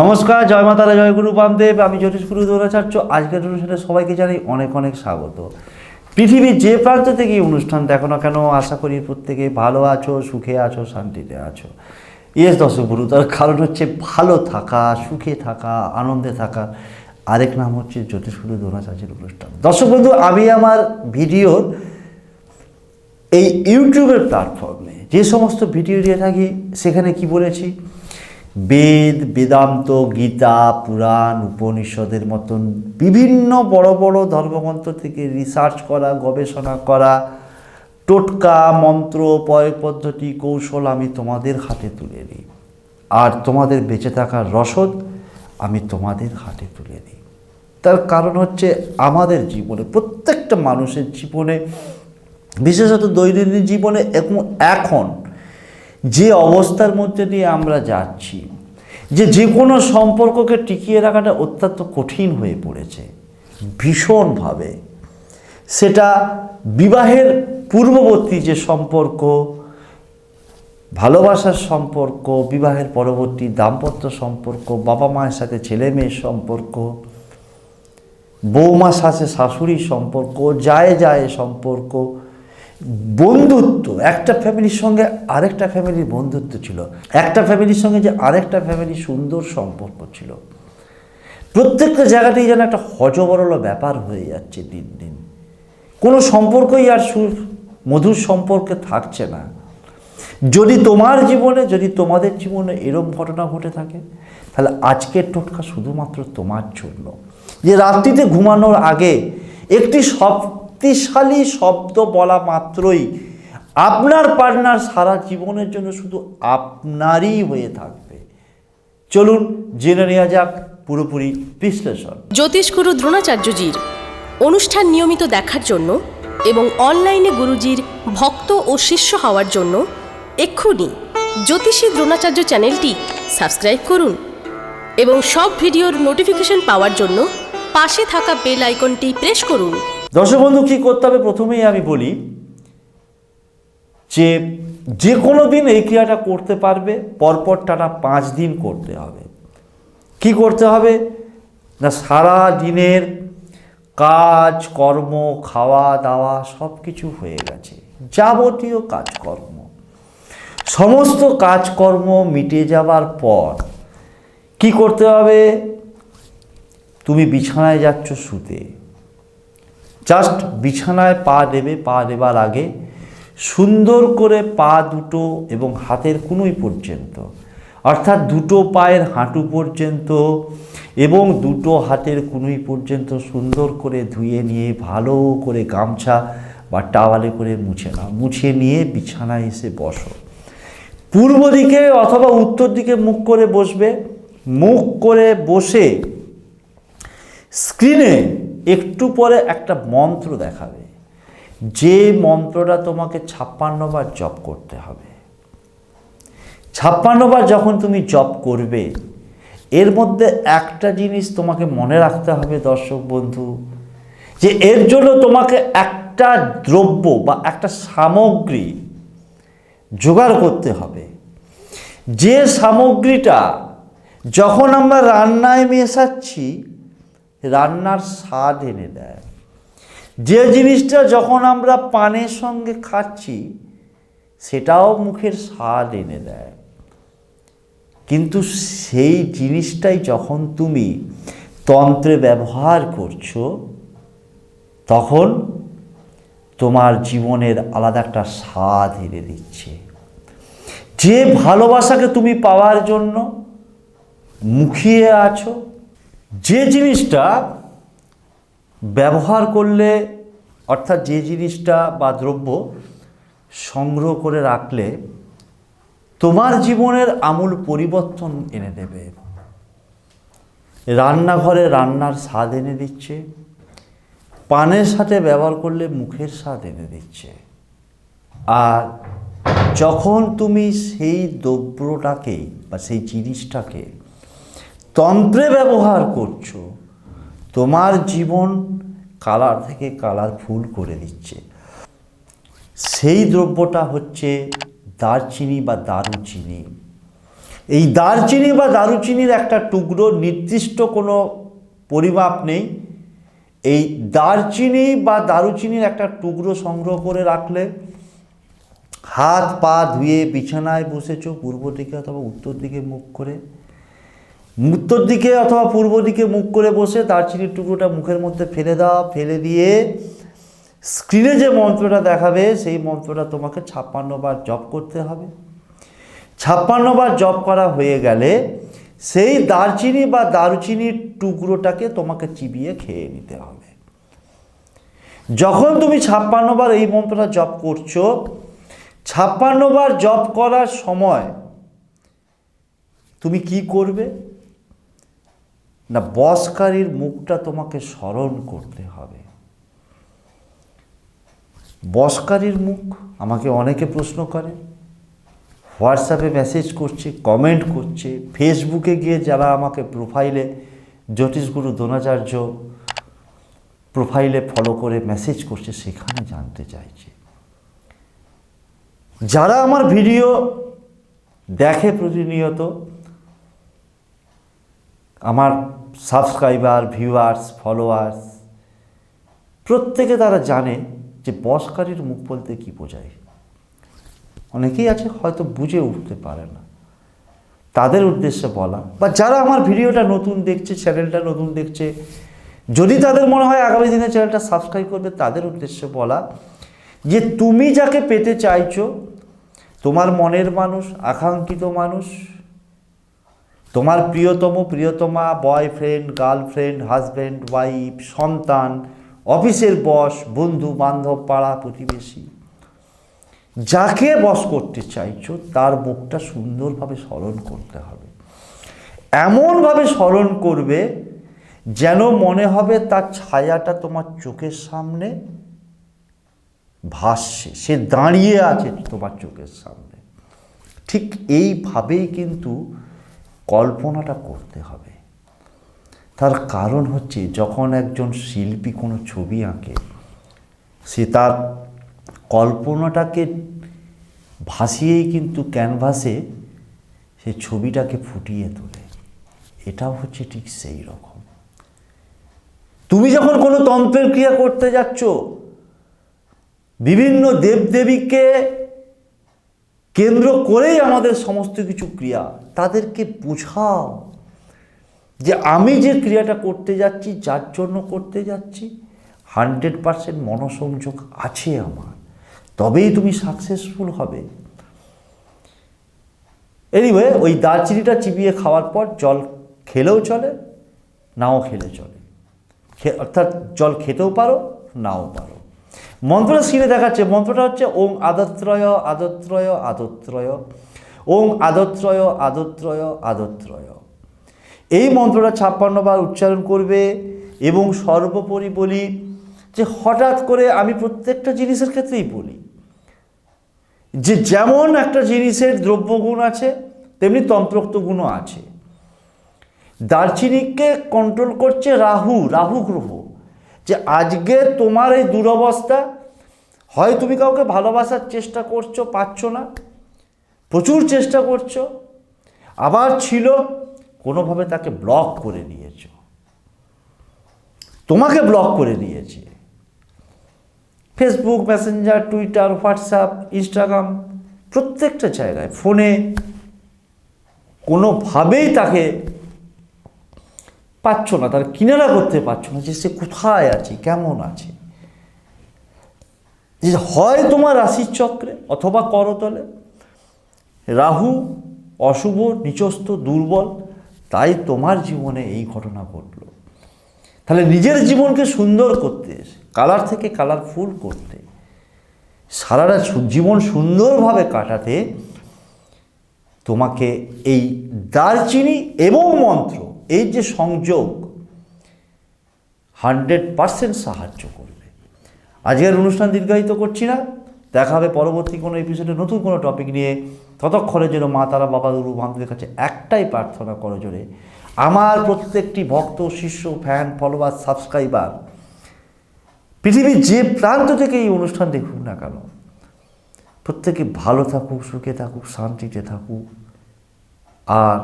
নমস্কার, জয় মাতারা, জয় গুরু বামদেব, আমি জ্যোতিষ গুরু দ্রোণাচার্য। আজকের অনুষ্ঠানে সবাইকে জানাই অনেক অনেক স্বাগত। পৃথিবীর যে প্রান্ত থেকে অনুষ্ঠান দেখো না কেন, আশা করি প্রত্যেকে ভালো আছো, সুখে আছো, শান্তিতে আছো। ইয়েস দর্শক গুরু তার কারণ হচ্ছে ভালো থাকা, সুখে থাকা, আনন্দে থাকা। আরেক নাম হচ্ছে জ্যোতিষ গুরু দ্রোণাচার্যের অনুষ্ঠান। দর্শক বন্ধু, আমি আমার ভিডিওর এই ইউটিউবের প্ল্যাটফর্মে যে সমস্ত ভিডিও দিয়ে থাকি, সেখানে কি বলেছি? বেদ, বেদান্ত, গীতা, পুরাণ, উপনিষদের মতন বিভিন্ন বড় বড় ধর্মগ্রন্থ থেকে রিসার্চ করা, গবেষণা করা, টোটকা, মন্ত্র, প্রয়োগ পদ্ধতি, কৌশল আমি তোমাদের হাতে তুলে দিই। আর তোমাদের বেঁচে থাকার রসদ আমি তোমাদের হাতে তুলে দিই। তার কারণ হচ্ছে আমাদের জীবনে, প্রত্যেকটা মানুষের জীবনে, বিশেষত দৈনন্দিন জীবনে এখন যে অবস্থার মধ্যে দিয়ে আমরা যাচ্ছি, যে যে কোনো সম্পর্ককে টিকিয়ে রাখাটা অত্যন্ত কঠিন হয়ে পড়েছে, ভীষণভাবে। সেটা বিবাহের পূর্ববর্তী যে সম্পর্ক, ভালোবাসার সম্পর্ক, বিবাহের পরবর্তী দাম্পত্য সম্পর্ক, বাবা মায়ের সাথে ছেলে মেয়ের সম্পর্ক, বৌমার সাথে শাশুড়ির সম্পর্ক, যায় যায় সম্পর্ক বন্ধুত্ব, একটা ফ্যামিলির সঙ্গে আরেকটা ফ্যামিলির বন্ধুত্ব ছিল। একটা ফ্যামিলির সঙ্গে যে আরেকটা ফ্যামিলির সুন্দর সম্পর্ক ছিল। প্রত্যেকটা জায়গাতেই যেন একটা হজবরল ব্যাপার হয়ে যাচ্ছে দিন দিন। কোনো সম্পর্কই আর সু মধুর সম্পর্কে থাকছে না। যদি তোমার জীবনে, যদি তোমাদের জীবনে এরম ঘটনা ঘটে থাকে, তাহলে আজকের টোটকা শুধুমাত্র তোমার জন্য। যে রাত্রিতে ঘুমানোর আগে একটি শক্তিশালী শব্দ বলা মাত্রই আপনার পার্টনার সারা জীবনের জন্য শুধু আপনারই হয়ে থাকবে। চলুন জেনে নেওয়া যাক পুরোপুরি বিশ্লেষণ। জ্যোতিষগুরু দ্রোণাচার্যজির অনুষ্ঠান নিয়মিত দেখার জন্য এবং অনলাইনে গুরুজির ভক্ত ও শিষ্য হওয়ার জন্য এক্ষুনি জ্যোতিষী দ্রোণাচার্য চ্যানেলটি সাবস্ক্রাইব করুন এবং সব ভিডিওর নোটিফিকেশন পাওয়ার জন্য পাশে থাকা বেল আইকনটি প্রেস করুন। দর্শক বন্ধু, কী করতে হবে? প্রথমেই আমি বলি যে যে কোনো দিন এই ক্রিয়াটা করতে পারবে, পরপর টানা পাঁচ দিন করতে হবে। কি করতে হবে? না, সারা দিনের কাজ, কর্ম, খাওয়া, দাওয়া সব কিছু হয়ে গেছে। যাবতীয় কাজকর্ম। সমস্ত কাজকর্ম মিটে যাবার পর কি করতে হবে? তুমি বিছানায় যাচ্ছ শুতে। জাস্ট বিছানায় পা দেবে, পা দেবার আগে সুন্দর করে পা দুটো এবং হাতের কুনুই পর্যন্ত, অর্থাৎ দুটো পায়ের হাঁটু পর্যন্ত এবং দুটো হাতের কুনুই পর্যন্ত সুন্দর করে ধুয়ে নিয়ে ভালো করে গামছা বা টাওয়ালে করে মুছে না মুছে নিয়ে বিছানায় এসে বসো। পূর্ব দিকে অথবা উত্তর দিকে মুখ করে বসবে। মুখ করে বসে স্ক্রিনে একটু পরে একটা মন্ত্র দেখাবে। যে মন্ত্রটা তোমাকে ছাপ্পান্ন বার জপ করতে হবে। ছাপ্পান্ন বার যখন তুমি জপ করবে, এর মধ্যে একটা জিনিস তোমাকে মনে রাখতে হবে দর্শক বন্ধু, যে এর জন্য তোমাকে একটা দ্রব্য বা একটা সামগ্রী জোগাড় করতে হবে। যে সামগ্রীটা যখন আমরা রান্নায় মেশাচ্ছি রান্নার স্বাদ এনে দেয়। যে জিনিসটা যখন আমরা পানের সঙ্গে খাচ্ছি, সেটাও মুখের স্বাদ এনে দেয়। কিন্তু সেই জিনিসটাই যখন তুমি তন্ত্রে ব্যবহার করছ, তখন তোমার জীবনের আলাদা একটা স্বাদ এনে দিচ্ছে। যে ভালোবাসাকে তুমি পাওয়ার জন্য মুখিয়ে আছো যে জিনিসটা ব্যবহার করলে, অর্থাৎ যে জিনিসটা বা দ্রব্য সংগ্রহ করে রাখলে তোমার জীবনের আমূল পরিবর্তন এনে দেবে। রান্নাঘরে রান্নার স্বাদ এনে দিচ্ছে, পানের সাথে ব্যবহার করলে মুখের স্বাদ এনে দিচ্ছে। আর যখন তুমি সেই দ্রব্যটাকে বা সেই জিনিসটাকে তন্ত্রে ব্যবহার করছ, তোমার জীবন কালার থেকে কালারফুল করে দিচ্ছে সেই দ্রব্যটা হচ্ছে দারচিনি বা দারুচিনি। এই দারচিনি বা দারুচিনির একটা টুকরো, নির্দিষ্ট কোনো পরিমাপ নেই। এই দারচিনি বা দারুচিনির একটা টুকরো সংগ্রহ করে রাখলে হাত পা ধুয়ে বিছানায় বসেছো, পূর্ব দিকে অথবা উত্তর দিকে মুখ করে উত্তর দিকে অথবা পূর্ব দিকে মুখ করে বসে দারচিনির টুকরোটা মুখের মধ্যে ফেলে দাও, ফেলে দিয়ে স্ক্রিনে যে মন্ত্রটা দেখাবে, সেই মন্ত্রটা তোমাকে ছাপ্পান্ন বার জপ করতে হবে। ছাপ্পান্ন বার জপ করা হয়ে গেলে সেই দারচিনি বা দারুচিনির টুকরোটাকে তোমাকে চিবিয়ে খেয়ে নিতে হবে। যখন তুমি ছাপ্পান্ন বার এই মন্ত্রটা জপ করছ, ছাপ্পান্ন বার জপ করার সময় তুমি কি করবে? না, বসকারীর মুখটা তোমাকে স্মরণ করতে হবে। বসকারীর মুখ আমাকে অনেকে প্রশ্ন করে। হোয়াটসঅ্যাপে মেসেজ করছে, কমেন্ট করছে, ফেসবুকে গিয়ে যারা আমাকে প্রোফাইলে, জ্যোতিষগুরু দ্রোণাচার্য প্রোফাইলে ফলো করে মেসেজ করছে, সেখানে জানতে চাইছে। যারা আমার ভিডিও দেখে প্রতিনিয়ত আমার সাবস্ক্রাইবার ভিউয়ার্স ফলোয়ার্স প্রত্যেকে তারা জানে যে বসকারীর মুখ বলতে কী বোঝায়। অনেকেই আছে হয়তো বুঝে উঠতে পারে না। তাদের উদ্দেশ্যে বলা, বা যারা আমার ভিডিওটা নতুন দেখছে চ্যানেলটা নতুন দেখছে, যদি তাদের মনে হয় আগামী দিনে চ্যানেলটা সাবস্ক্রাইব করবে, তাদের উদ্দেশ্যে বলা যে তুমি যাকে পেতে চাইছো, তোমার মনের মানুষ, আকাঙ্ক্ষিত মানুষ তোমার প্রিয়তম, প্রিয়তমা বয়ফ্রেন্ড গার্লফ্রেন্ড হাজব্যান্ড ওয়াইফ সন্তান, অফিসের বস বন্ধু, বান্ধব, পাড়া, প্রতিবেশী। যাকে বস করতে চাইছো, তার মুখটা সুন্দরভাবে স্মরণ করতে হবে। এমনভাবে স্মরণ করবে যেন মনে হবে তার ছায়াটা তোমার চোখের সামনে ভাসছে। সে দাঁড়িয়ে আছে তোমার চোখের সামনে। ঠিক এইভাবেই কিন্তু কল্পনাটা করতে হবে। তার কারণ হচ্ছে যখন একজন শিল্পী কোনো ছবি আঁকে, সে তার কল্পনাটাকে ভাসিয়েই কিন্তু ক্যানভাসে সে ছবিটাকে ফুটিয়ে তোলে। এটাও হচ্ছে ঠিক সেই রকম। তুমি যখন কোনো তন্ত্রের ক্রিয়া করতে যাচ্ছ, বিভিন্ন দেবদেবীকে কেন্দ্র করেই আমাদের সমস্ত কিছু ক্রিয়া তাদেরকে বোঝাও যে আমি যে ক্রিয়াটা করতে যাচ্ছি, যার জন্য করতে যাচ্ছি, হান্ড্রেড পারসেন্ট মনসংযোগ আছে আমার। তবেই তুমি সাকসেসফুল হবে। এনিওয়ে ওই দারচিনিটা চিবিয়ে খাওয়ার পর জল খেলেও চলে, নাও খেলে চলে। অর্থাৎ জল খেতেও পারো, নাও পারো। মন্ত্রটা স্ক্রিনে দেখাচ্ছে, মন্ত্রটা হচ্ছে ওং আদত্রয় আদত্রয় আদত্রয়। ওং আদত্রয় আদত্রয় আদত্রয়। এই মন্ত্রটা ছাপ্পান্ন বার উচ্চারণ করবে এবং সর্বোপরি বলি যে হঠাৎ করে আমি প্রত্যেকটা জিনিসের ক্ষেত্রেই বলি। যে যেমন একটা জিনিসের দ্রব্যগুণ আছে, তেমনি তন্ত্রোক্ত গুণও আছে। দারচিনিকে কন্ট্রোল করছে রাহু রাহু গ্রহ। যে আজকে তোমার এই দুরবস্থা, হয় তুমি কাউকে ভালোবাসার চেষ্টা করছ, পাচ্ছ না প্রচুর চেষ্টা করছ, আবার ছিল, কোনোভাবে তাকে ব্লক করে দিয়েছ। তোমাকে ব্লক করে দিয়েছে। Facebook Messenger Twitter WhatsApp Instagram প্রত্যেকটা জায়গায়, ফোনে কোনোভাবেই তাকে পাচ্ছ না, তার কিনারা করতে পারছ না যে সে কোথায় আছে, কেমন আছে। যে হয় তোমার রাশির চক্রে অথবা করতলে রাহু অশুভ, নিচস্থ, দুর্বল, তাই তোমার জীবনে এই ঘটনা ঘটলো। তাহলে নিজের জীবনকে সুন্দর করতে, কালার থেকে কালারফুল করতে, সারাটা জীবন সুন্দরভাবে কাটাতে তোমাকে এই দারচিনি এবং মন্ত্র, এই যে সংযোগ, হান্ড্রেড পারসেন্ট সাহায্য করবে। আজকের অনুষ্ঠান দীর্ঘায়িত করছি না। দেখা হবে পরবর্তী কোনো এপিসোডে নতুন কোনো টপিক নিয়ে। ততক্ষণের জন্য মা, তারা, বাবা গুরু বান্ধবের কাছে একটাই প্রার্থনা করো জোরে। আমার প্রত্যেকটি ভক্ত, শিষ্য ফ্যান ফলোয়ার সাবস্ক্রাইবার পৃথিবীর যে প্রান্ত থেকে এই অনুষ্ঠান দেখুক না কেন, প্রত্যেকে ভালো থাকুক, সুখে থাকুক, শান্তিতে থাকুক, আর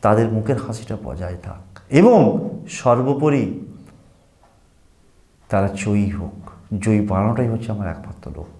তাদের মুখের হাসিটা বজায় থাক। এবং সর্বোপরি তারা জয়ী হোক। জয়ী বানানোটাই হচ্ছে আমার একমাত্র লক্ষ্য।